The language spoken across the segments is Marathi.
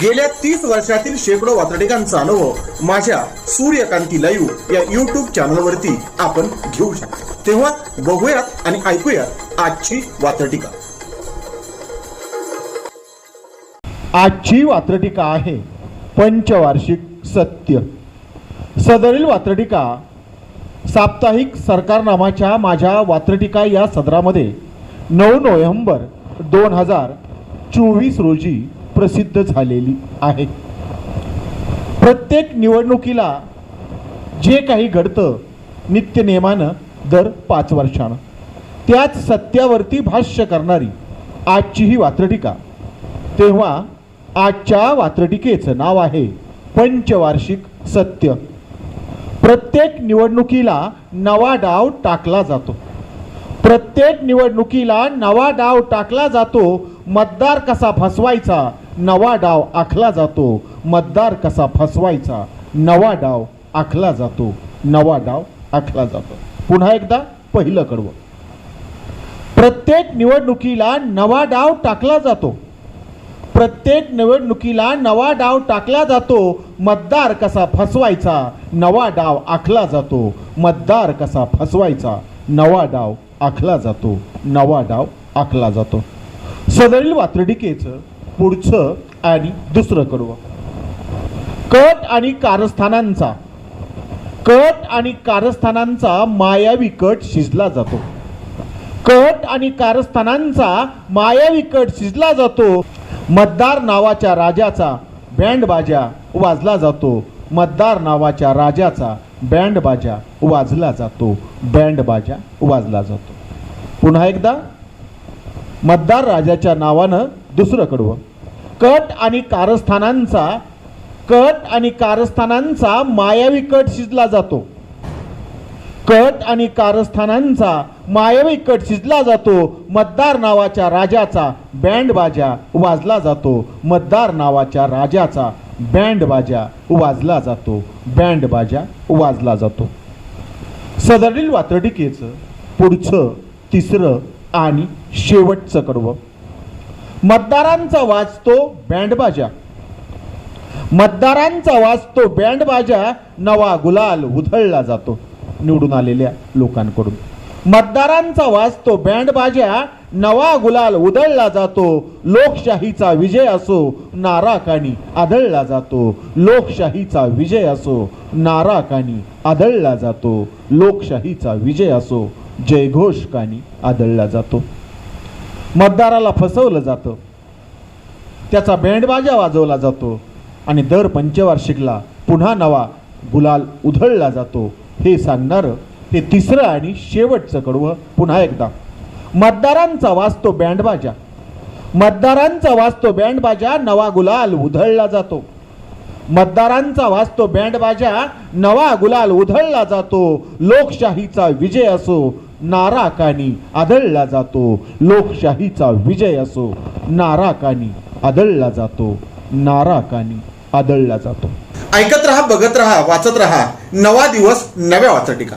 गेल्या तीस वर्षातील शेकडो वातडिकांचा अनुभव माझ्या सूर्यकांती लाईव्ह या युट्यूब चॅनलवरती आपण घेऊ शकतो. तेव्हा बघूयात आणि ऐकूयात आजची वातडिका आजची वात्रटिका आहे पंचवार्षिक सत्य. सदरील वात्रटिका साप्ताहिक सरकारनामाच्या माझ्या वात्रटिका या सदरामध्ये नऊ नोव्हेंबर दोन हजार चोवीस रोजी प्रसिद्ध झालेली आहे. प्रत्येक निवडणुकीला जे काही घडतं नित्यनियमानं दर पाच वर्षानं. त्याच सत्यावरती भाष्य करणारी आजची ही वात्रटिका. तेव्हा आजच्या वात्रटिकेचं नाव आहे पंचवार्षिक सत्य. प्रत्येक निवडणुकीला नवा डाव टाकला जातो. प्रत्येक निवडणुकीला नवा डाव टाकला जातो. मतदार कसा फसवायचा नवा डाव आखला जातो. मतदार कसा फसवायचा? नवा डाव आखला जातो. नवा डाव आखला जातो. पुन्हा एकदा पहिलं कडवं. प्रत्येक निवडणुकीला नवा डाव टाकला जातो. प्रत्येक निवडणुकीला नवा डाव टाकला जातो. मतदार कसा फसवायचा? नवा डाव आखला जातो. मतदार कसा फसवायचा? नवा डाव आखला जातो. नवा डाव आखला जातो. सदरील वात्रडिकेचं पुढचं आणि दुसरं कडवं. कट आणि कारस्थानांचा कट आणि कारस्थानांचा मायावी कट शिजला जातो. कट आणि कारस्थानांचा मायावी कट शिजला जातो. मतदार नावाच्या राजाचा बँड बाजा वाजला जातो. मतदार नावाच्या राजाचा बँड बाजा वाजला जातो. बँड बाजा वाजला जातो. पुन्हा एकदा मतदार राजाच्या नावानं दुसरं कडवं कट आणि कारस्थानांचा कट आणि कारस्थानांचा मायावी कट शिजला जातो. कट आणि कारस्थानांचा मायावी कट शिजला जातो. मतदार नावाच्या राजाचा बँड बाजा वाजला जातो. मतदार नावाच्या राजाचा बँड बाजा वाजला जातो. बँड बाजा वाजला जातो. सदरील वात्रटिकेचं पुढचं तिसरं आणि शेवटचं कडवं. मतदारांचा वाजतो बँडबाजा. मतदारांचा वाजतो बँडबाजा. नवा गुलाल उधळला जातो निवडून आलेल्या लोकांकडून. मतदारांचा वाजतो बँडबाजा. नवा गुलाल उधळला जातो. लोकशाहीचा विजय असो नाराकानी आदळला जातो. लोकशाहीचा विजय असो नाराकानी आदळला जातो. लोकशाहीचा विजय असो जयघोष काणी आदळला जातो. मतदाराला फसवलं जातं. त्याचा बँडबाजा वाजवला जातो आणि दर पंचवार्षिकला पुन्हा नवा गुलाल उधळला जातो. हे सांगणारं हे तिसरं आणि शेवटचं कडवं पुन्हा एकदा. मतदारांचा वाजतो बँडबाजा. मतदारांचा वाजतो बँडबाजा नवा गुलाल उधळला जातो. मतदारांचा वाजतो बँडबाजा नवा गुलाल उधळला जातो. लोकशाहीचा विजय असो नाराकानी आदळला जातो. लोकशाहीचा विजय असो. नाराकानी आदळला जातो. नाराकानी आदळला जातो. ऐकत रहा बघत रहा वाचत रहा. नवा दिवस नव्या वाचटिका.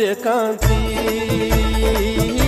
सूर्यकांती सूर्यकांती